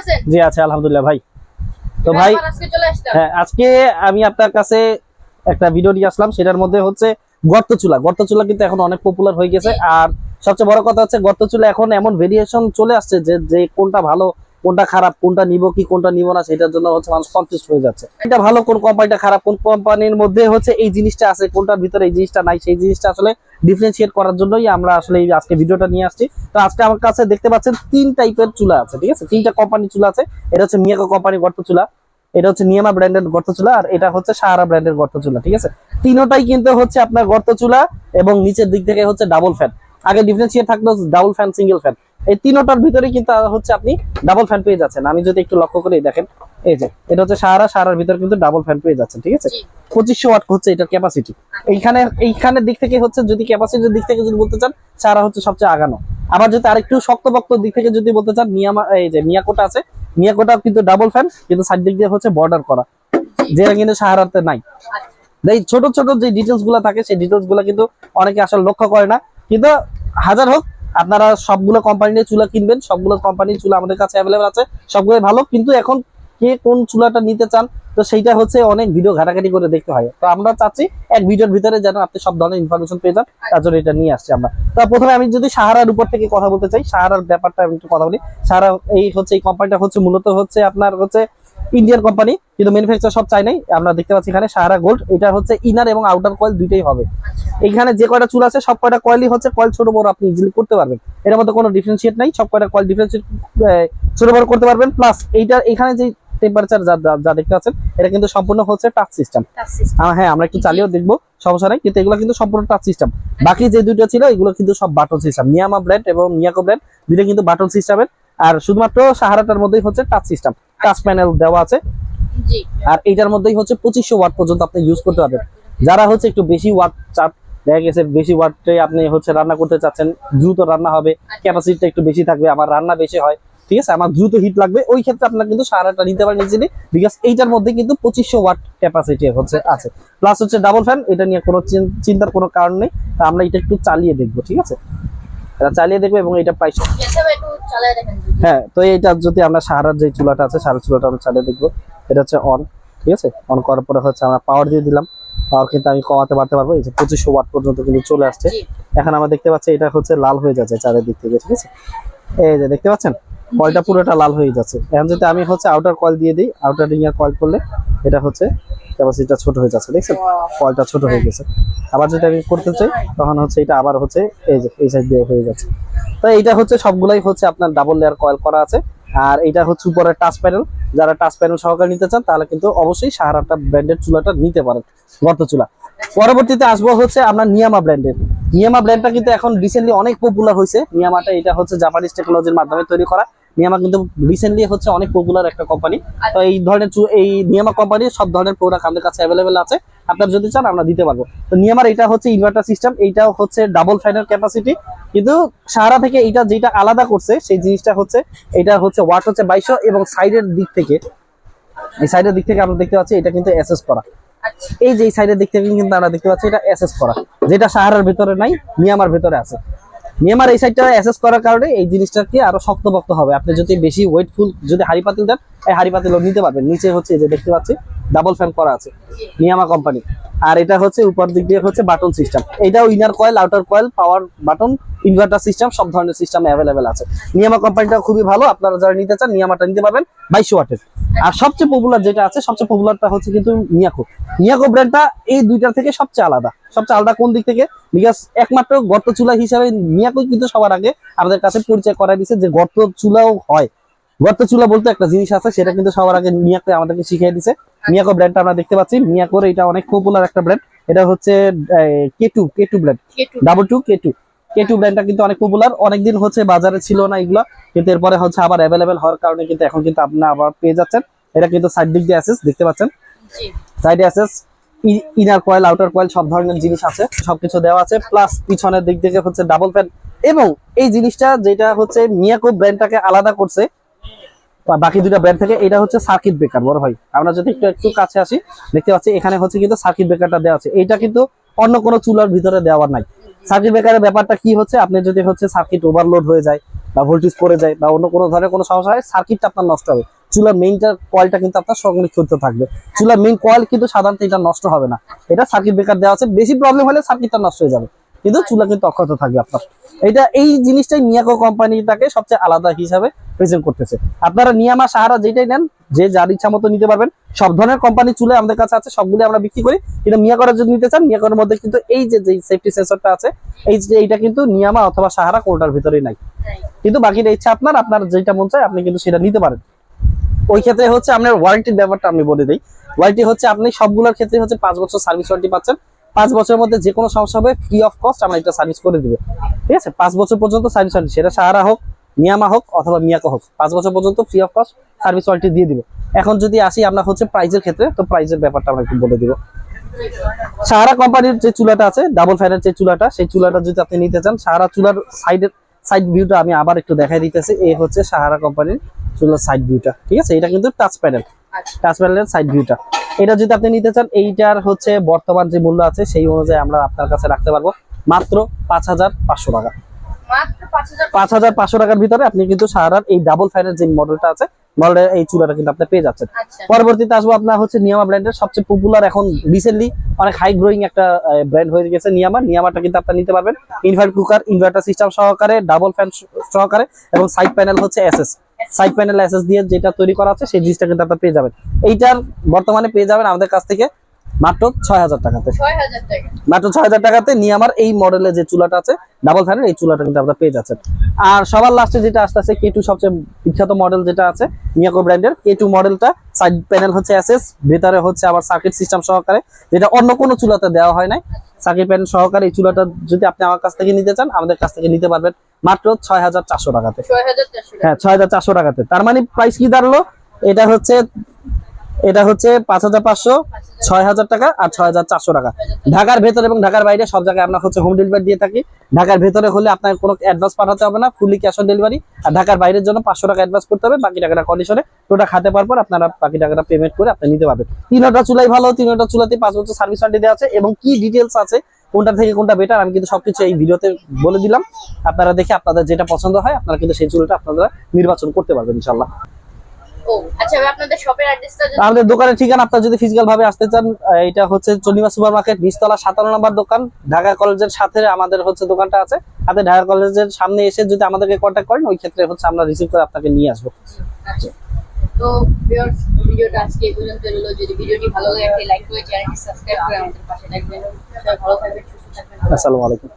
আছেন? জি আছে আলহামদুলিল্লাহ ভাই। তো ভাই চলে আসলাম। হ্যাঁ আজকে আমি আপনার কাছে একটা ভিডিও নিয়ে আসলাম। সেটার মধ্যে হচ্ছে গর্ত চুলা গর্ত চুলা কিন্তু এখন অনেক পপুলার হয়ে গেছে। আর সবচেয়ে বড় কথা হচ্ছে গর্ত চুলা এখন এমন ভেরিয়েশন চলে আসছে যে যে কোনটা ভালো কোনটা খারাপ, কোনটা নিব কি, কোনটা নিব না, সেটার জন্য হচ্ছে মানুষ কনফিউজ হয়ে যাচ্ছে। এটা ভালো কোন কোম্পানিটা খারাপ, কোন কোম্পানির মধ্যে হচ্ছে এই জিনিসটা আছে, কোনটার ভিতরে এই জিনিসটা নাই, সেই জিনিসটা আসলে ডিফারেন্সিয়েট করার জন্যই আমরা আসলে এই আজকে ভিডিওটা নিয়ে আসছি। তো আজকে আমার কাছে দেখতে পাচ্ছেন তিন টাইপের চুলা আছে, ঠিক আছে? তিনটা কোম্পানির চুলা আছে, এটা হচ্ছে মিয়াকো কোম্পানির গর্ত চুলা, এটা হচ্ছে নিয়ামা ব্র্যান্ডের গর্ত চুলা, আর এটা হচ্ছে সাহারা ব্র্যান্ডের গর্ত চুলা, ঠিক আছে? তিনোটাই কিন্তু হচ্ছে আপনার গর্ত চুলা এবং নিচের দিক থেকে হচ্ছে ডাবল ফ্যান আগে ডিফারেন্সিয়েট থাকল ডাবল ফ্যান সিঙ্গেল ফ্যান এই তিনোটার ভিতরে কিন্তু হচ্ছে আপনি ডাবল ফ্যান পেয়ে যাচ্ছেন। আমি যদি একটু লক্ষ্য করি দেখেন এই যে এটা হচ্ছে সাহারা সাহারার ভিতরে কিন্তু ডাবল ফ্যান পেয়ে যাচ্ছেন ঠিক আছে। পঁচিশশো ওয়াট হচ্ছে এটার ক্যাপাসিটি এইখানে এইখানের দিক থেকে হচ্ছে যদি ক্যাপাসিটির দিক থেকে যদি বলতে চান সাহারা হচ্ছে সবচেয়ে আগানো। আবার যদি আরেকটু শক্তপোক্ত দিক থেকে যদি বলতে চান নিয়ামা এই যে মিয়াকোটা আছে মিয়াকোটা কিন্তু ডাবল ফ্যান কিন্তু সাইড দিক দিয়ে হচ্ছে বর্ডার করা। যেটা কিন্তু সাহারাতে নাই। এই ছোট ছোট যে ডিটেলসগুলো থাকে সেই ডিটেলসগুলো কিন্তু অনেকে আসলে লক্ষ্য করে না। কিন্তু হাজার হোক, আপনারা সবগুলো কোম্পানির চুলা কিনবেন, সবগুলো কোম্পানির চুলা আমাদের কাছে অ্যাভেলেবল আছে, সবগুলোই ভালো। কিন্তু এখন কে কোন চুলাটা নিতে চান, তো সেইটা হচ্ছে অনেক ভিডিও ঘাটাঘাটি করে দেখতে হয়। তো আমরা চাচ্ছি এক ভিডিওর ভিতরে যেন আপনি সব ধরনের ইনফরমেশন পেয়ে যান, তার জন্য এটা নিয়ে আসছি আমরা। তো প্রথমে আমি যদি সাহারার উপর থেকে কথা বলতে চাই, সাহারার ব্যাপারটা আমি একটু কথা বলি। সাহারা, এই হচ্ছে, এই কোম্পানিটা হচ্ছে মূলত হচ্ছে আপনার হচ্ছে ইন্ডিয়ান কোম্পানি কিন্তু ম্যানুফ্যাকচার সব চাই নাই। আমরা দেখতে পাচ্ছি এখানে সাহারা গোল্ড এটা হচ্ছে ইনার এবং আউটার কয়েল দুইটাই হবে। এখানে যে কয়টা চুল আছে সব কয়টা কয়েলই হচ্ছে কয়েল ছোট বড় আপনি ইজিলি করতে পারবেন। এর মধ্যে কোনো ডিফারেন্সিয়েট নাই সব কয়টা কয়েল ডিফারেন্সিয়েট ছোট বড় করতে পারবেন। প্লাস এইটার এখানে যে টেম্পারেচার যা যা- দেখতে পাচ্ছেন এটা কিন্তু সম্পূর্ণ হচ্ছে টাচ সিস্টেম হ্যাঁ আমরা একটু চালিয়েও দেখব সমস্যা নাই কিন্তু এগুলো কিন্তু সম্পূর্ণ টাচ সিস্টেম বাকি যে দুটো ছিল এগুলো কিন্তু সব বাটন সিস্টেম নিয়ামা ব্র্যান্ড এবং মিয়াকো ব্র্যান্ড দুটো কিন্তু বাটন সিস্টেমের আর শুধুমাত্র সাহারাটার মধ্যেই হচ্ছে টাচ সিস্টেম টাচ প্যানেল দেওয়া আছে। জি। আর এইটার মধ্যেই হচ্ছে পঁচিশশো ওয়াট পর্যন্ত আপনি ইউজ করতে পারবেন। যারা হচ্ছে একটু বেশি ওয়াট চাপ দেখা গেছে বেশি ওয়াটে আপনি হচ্ছে রান্না করতে চাচ্ছেন দ্রুত রান্না হবে ক্যাপাসিটিটা একটু বেশি থাকবে আমার রান্না বেশি হয় ঠিক আছে? আমার দ্রুত হিট লাগবে ওই ক্ষেত্রে আপনার কিন্তু সারাটা নিতে পারেন ইজিলি বিকজ এইটার মধ্যে কিন্তু পঁচিশশো ওয়াট ক্যাপাসিটি হচ্ছে আছে। প্লাস হচ্ছে ডাবল ফ্যান এটা নিয়ে কোনো চিন- চিন্তার কোনো কারণ নেই তা আমরা এটা একটু চালিয়ে দেখব ঠিক আছে? চালিয়ে দেখবে এবং এটা প্রাইস হ্যাঁ তো এইটা যদি আমরা সাহারার যে চুলাটা আছে সারা চুলাটা আমরা চালিয়ে দেখব। এটা হচ্ছে অন ঠিক আছে? অন করার পরে হচ্ছে আমরা পাওয়ার দিয়ে দিলাম। পাওয়ার কিন্তু আমি কমাতে পারতে পারব। এই যে পঁচিশশো ওয়াট পর্যন্ত কিন্তু চলে আসছে। এখন আমরা দেখতে পাচ্ছি এটা হচ্ছে লাল হয়ে যাচ্ছে চারিদিক থেকে ঠিক আছে? এই যে দেখতে পাচ্ছেন? কয়েলটা পুরোটা লাল হয়ে যাচ্ছে। এখন যদি আমি হচ্ছে আউটার কল দিয়ে দিই আউটার রিং এর কয়েল করলে এটা হচ্ছে ক্যাপাসিটিটা ছোট হয়ে যাচ্ছে, দেখছেন? কয়েলটা ছোট হয়ে গেছে। আবার যদি আমি করতে চাই, তখন হচ্ছে এটা আবার হচ্ছে এই যে, এই সাইড দিয়ে হয়ে যাচ্ছে। তো এইটা হচ্ছে সবগুলাই হচ্ছে আপনার ডাবল লেয়ার কয়েল করা আছে। আর এটা হচ্ছে উপরে টাচ প্যানেল যারা টাচ প্যানেল সহকারে নিতে চান, তাহলে কিন্তু অবশ্যই সাহারাটা ব্র্যান্ডের চুলাটা নিতে পারেন, গর্ত চুলা। পরবর্তীতে আসব হচ্ছে আপনার নিয়ামা ব্র্যান্ডের নিয়ামা ব্র্যান্ডটা কিন্তু এখন রিসেন্টলি অনেক পপুলার হয়েছে। নিয়ামাটা এটা হচ্ছে জাপানিজ টেকনোলজির মাধ্যমে তৈরি করা। নিয়ামা কিন্তু রিসেন্টলি হচ্ছে অনেক পপুলার একটা কোম্পানি তো এই ধরনের এই নিয়ামা কোম্পানির সব ধরনের প্রোডাক্ট আমাদের কাছে অ্যাভেলেবেল আছে। আপনার যদি চান, আমরা দিতে পারব। তো নিয়ামার এটা হচ্ছে ইনভার্টার সিস্টেম এইটাও হচ্ছে ডাবল ফ্যানের ক্যাপাসিটি কিন্তু সাহারা থেকে এটা যেটা আলাদা করছে, সেই জিনিসটা হচ্ছে, এটা হচ্ছে ওয়াট হচ্ছে বাইশশো এবং সাইডের দিক থেকে, এই সাইডের দিক থেকে আমরা দেখতে পাচ্ছি, এটা কিন্তু এসএস করা। এই যে এই সাইডের দিক থেকে কিন্তু আমরা দেখতে পাচ্ছি এটা এসএস করা। যেটা সাহারার ভিতরে নাই, মিয়ামার ভিতরে আছে। মিয়ামার এই সাইডটা এসএস করার কারণে এই জিনিসটা কি আরও শক্তপোক্ত হবে। আপনি যদি বেশি ওয়েটফুল যদি হাড়ি পাতিল দেন, এই হাড়ি পাতিলও নিতে পারবেন। নিচে হচ্ছে যে দেখতে পাচ্ছি ডাবল ফ্যান করা আছে নিয়ামা কোম্পানি। আর এটা হচ্ছে উপর দিক দিয়ে হচ্ছে বাটন সিস্টেম। এটাও inner coil outer coil power button inverter system সব ধরনের সিস্টেম অ্যাভেলেবেল আছে। নিয়ামা কোম্পানিটা খুবই ভালো, আপনারা যারা নিতে চান নিয়ামাটা নিতে পারবেন বাইশশো ওয়াটের। আর সবচেয়ে পপুলার যেটা আছে, সবচেয়ে পপুলারটা হচ্ছে কিন্তু মিয়াকো। মিয়াকো ব্র্যান্ডটা এই দুইটার থেকে সবচেয়ে আলাদা। সবচেয়ে আলাদা কোন দিক থেকে? বিকজ একমাত্র গর্ত চুলা হিসাবে মিয়াকোই কিন্তু সবার আগে আমাদের কাছে পরিচয় করাই দিছে যে গর্ত চুলাও হয়। গর্ত চুলা বলতে একটা জিনিস আছে সেটা কিন্তু সবার আগে মিয়াকো আমাদেরকে শিখিয়ে দিছে। মিয়াকো ব্র্যান্ডটা আমরা দেখতে পাচ্ছি। মিয়াকোর এটা অনেক পপুলার একটা ব্র্যান্ড এটা হচ্ছে K two K two brand double two K two K two ব্র্যান্ডটা কিন্তু অনেক পপুলার অনেকদিন হচ্ছে বাজারে ছিল না এগুলো কিন্তু এরপরে হচ্ছে আবার অ্যাভেলেবেল হওয়ার কারণে কিন্তু এখন কিন্তু আপনারা আবার পেয়ে যাচ্ছেন। এটা কিন্তু সাইড দিক দিয়ে অ্যাসেস দেখতে পাচ্ছেন? সাইডে SS inner coil outer coil সব ধরনের জিনিস আছে সবকিছু দেওয়া আছে। প্লাস পিছনের দিক থেকে হচ্ছে ডাবল ফ্যান এবং এই জিনিসটা যেটা হচ্ছে মিয়াকো ব্র্যান্ডটাকে আলাদা করছে বাকি দুটা ব্র্যান্ড থেকে এটা হচ্ছে সার্কিট ব্রেকার বড় ভাই। আমরা যদি একটু একটু কাছে আসি, দেখতে পাচ্ছি এখানে হচ্ছে কিন্তু সার্কিট ব্রেকারটা দেওয়া আছে। এইটা কিন্তু অন্য কোনো চুলার ভিতরে দেওয়া নাই। সার্কিট ব্রেকারের ব্যাপারটা কি হচ্ছে? আপনি যদি হচ্ছে সার্কিট ওভারলোড হয়ে যায় বা ভোল্টেজ পড়ে যায় বা অন্য কোনো ধরনের কোনো সমস্যা হয় সার্কিটটা আপনার নষ্ট হবে। চুলার মেইনটার কয়েলটা কিন্তু আপনার সংরক্ষিত থাকবে। চুলার মেইন কয়েল কিন্তু সাধারণত এটা নষ্ট হবে না। এটা সার্কিট ব্রেকার দেওয়া আছে। বেশি প্রবলেম হলে সার্কিটটা নষ্ট হয়ে যাবে। কিন্তু চুলা কিন্তু অক্ষত থাকবে আপনার। এটা এই জিনিসটাই নিয়াকো কোম্পানিটাকে সবচেয়ে আলাদা হিসাবে প্রেজেন্ট করতেছে। আপনারা নিয়ামা সাহারা যেটাই নেন যে যার ইচ্ছা মতো নিতে পারবেন সব ধরনের কোম্পানি চুলে আমাদের কাছে আছে সবগুলো আমরা বিক্রি করি। কিন্তু মিয়াকরার যদি নিতে চান মিয়াকরের মধ্যে কিন্তু এই যে যে সেফটি সেন্সরটা আছে এই যে এইটা কিন্তু নিয়ামা অথবা সাহারা কোনটার ভিতরেই নাই। নাই। কিন্তু বাকিটা ইচ্ছা আপনার আপনার যেটা মন চায় আপনি কিন্তু সেটা নিতে পারেন। ওই ক্ষেত্রে হচ্ছে আপনার ওয়ারেন্টির ব্যাপারটা আমি বলে দিই। ওয়ারেন্টি হচ্ছে আপনি সবগুলোর ক্ষেত্রে হচ্ছে পাঁচ বছর সার্ভিস ওয়ারেন্টি পাচ্ছেন। পাঁচ বছরের মধ্যে যে কোনো সমস্যা হবে ফ্রি অফ কস্ট আমরা এটা সার্ভিস করে দিবে। ঠিক আছে? পাঁচ বছর পর্যন্ত সার্ভিস ওয়ারেন্টি সেটা সাহারা হোক নিয়ামা হোক অথবা মিয়াকো হোক, পাঁচ বছর পর্যন্ত free of cost service warranty দিয়ে দিব। এখন যদি আসি, আমরা হচ্ছে প্রাইজের ক্ষেত্রে, তো প্রাইজের ব্যাপারটা আমরা একটু বলে দিব। সাহারা কোম্পানির যে চুলাটা আছে ডাবল ফ্যানের যে চুলাটা, সেই চুলাটা যদি আপনি নিতে চান, সাহারা চুলার সাইডের সাইড ভিউটা আমি আবার একটু দেখাই দিতেছি। এই হচ্ছে সাহারা কোম্পানির চুলার সাইড ভিউটা ঠিক আছে? এটা কিন্তু টাচ প্যানেল টাচ প্যানেলের সাইড ভিউটা এটা যদি আপনি নিতে চান এইটার হচ্ছে বর্তমান যে মূল্য আছে সেই অনুযায়ী আমরা আপনার কাছে রাখতে পারব। মাত্র পাঁচ হাজার পাঁচশো টাকা। পাঁচ হাজার পাঁচশো টাকার ভিতরে আপনি কিন্তু সাহারার এই ডাবল ফ্যানের যে মডেলটা আছে মডেলের এই চুলাটা কিন্তু আপনি পেয়ে যাচ্ছেন। আচ্ছা। পরবর্তীতে আসব আপনার হচ্ছে নিয়ামা ব্র্যান্ডের সবচেয়ে পপুলার এখন রিসেন্টলি অনেক হাই গ্রোয়িং একটা ব্র্যান্ড হয়ে গেছে নিয়ামা নিয়ামাটা কিন্তু আপনি নিতে পারবেন। ইনভার্ট কুকার ইনভার্টার সিস্টেম সহকারে ডাবল ফ্যান সহকারে এবং সাইড প্যানেল হচ্ছে এসএস সাইড প্যানেল অ্যাসেস দিয়ে যেটা তৈরি করা আছে, সেই জিনিসটা কিন্তু আপনারা পেয়ে যাবেন। এইটার বর্তমানে পেয়ে যাবেন আমাদের কাছ থেকে মাত্র ছয় হাজার টাকাতে মাত্র ছয় হাজার টাকাতে নিয়ামার এই মডেলের যে চুলাটা আছে ডাবল ফ্যানের এই চুলাটা কিন্তু আপনারা পেয়ে যাচ্ছেন। আর সবার লাস্টে যেটা আসতে আছে কে টু সবচেয়ে বিখ্যাত মডেল যেটা আছে মিয়াকো ব্র্যান্ডের কে টু মডেলটা সাইড প্যানেল হচ্ছে এসএস ভেতরে হচ্ছে আবার সার্কিট সিস্টেম সহকারে যেটা অন্য কোনো চুলাতে দেওয়া হয় নাই। সার্কিট প্যানেল সহকারে এই চুলাটা যদি আপনি আমার কাছ থেকে নিতে চান আমাদের কাছ থেকে নিতে পারবেন মাত্র ছয় হাজার চারশো টাকাতে হ্যাঁ ছয় হাজার চারশো টাকাতে। তার মানে প্রাইস কি দাঁড়াল? এটা হচ্ছে এটা হচ্ছে পাঁচ হাজার পাঁচশো, ছয় হাজার টাকা আর ছয় হাজার চারশো টাকা। ঢাকার ভেতরে এবং ঢাকার বাইরে সব জায়গায় আমরা হচ্ছে হোম ডেলিভারি দিয়ে থাকি। ঢাকার ভেতরে হলে আপনার কোনো অ্যাডভান্স পাঠাতে হবে না ফুলি ক্যাশ অন ডেলিভারি আর ঢাকার বাইরের জন্য পাঁচশো টাকা অ্যাডভান্স করতে হবে, বাকি টাকাটা কন্ডিশনে প্রোডাক্ট হাতে পাওয়ার পর আপনারা বাকি টাকাটা পেমেন্ট করে আপনি নিতে পারবেন। তিনটা চুলাই ভালো তিনটা চুলাতে পাঁচ বছর সার্ভিস ওয়ারেন্টি দেওয়া আছে এবং কি ডিটেলস আছে, কোনটা থেকে কোনটা বেটার আমি কিন্তু সবকিছু এই ভিডিওতে বলে দিলাম। আপনারা দেখে আপনাদের যেটা পছন্দ হয়, আপনারা কিন্তু সেই চুলটা আপনারা নির্বাচন করতে পারবেন ইনশাল্লাহ আমাদের দোকানের ঠিকানা আপনার যদি ফিজিক্যাল ভাবে আসতে চান এটা হচ্ছে চন্ডিমা সুপার মার্কেট নিচতলা সাতান্ন নম্বর দোকান। ঢাকা কলেজের সাথে আমাদের হচ্ছে দোকানটা আছে। আপনি ঢাকা কলেজের সামনে এসে যদি আমাদেরকে কন্ট্যাক্ট করেন ওই ক্ষেত্রে হচ্ছে আমরা রিসিভ করে আপনাকে নিয়ে আসব। আচ্ছা। তো ভিউয়ার্স ভিডিওটা আজকে এই পর্যন্ত রইল। যদি ভিডিওটি ভালো লাগে লাইক করে চ্যানেলটি সাবস্ক্রাইব করে আমাদের পাশে থাকবেন। ভালো থাকবেন সুস্থ থাকবেন। আসসালামু আলাইকুম।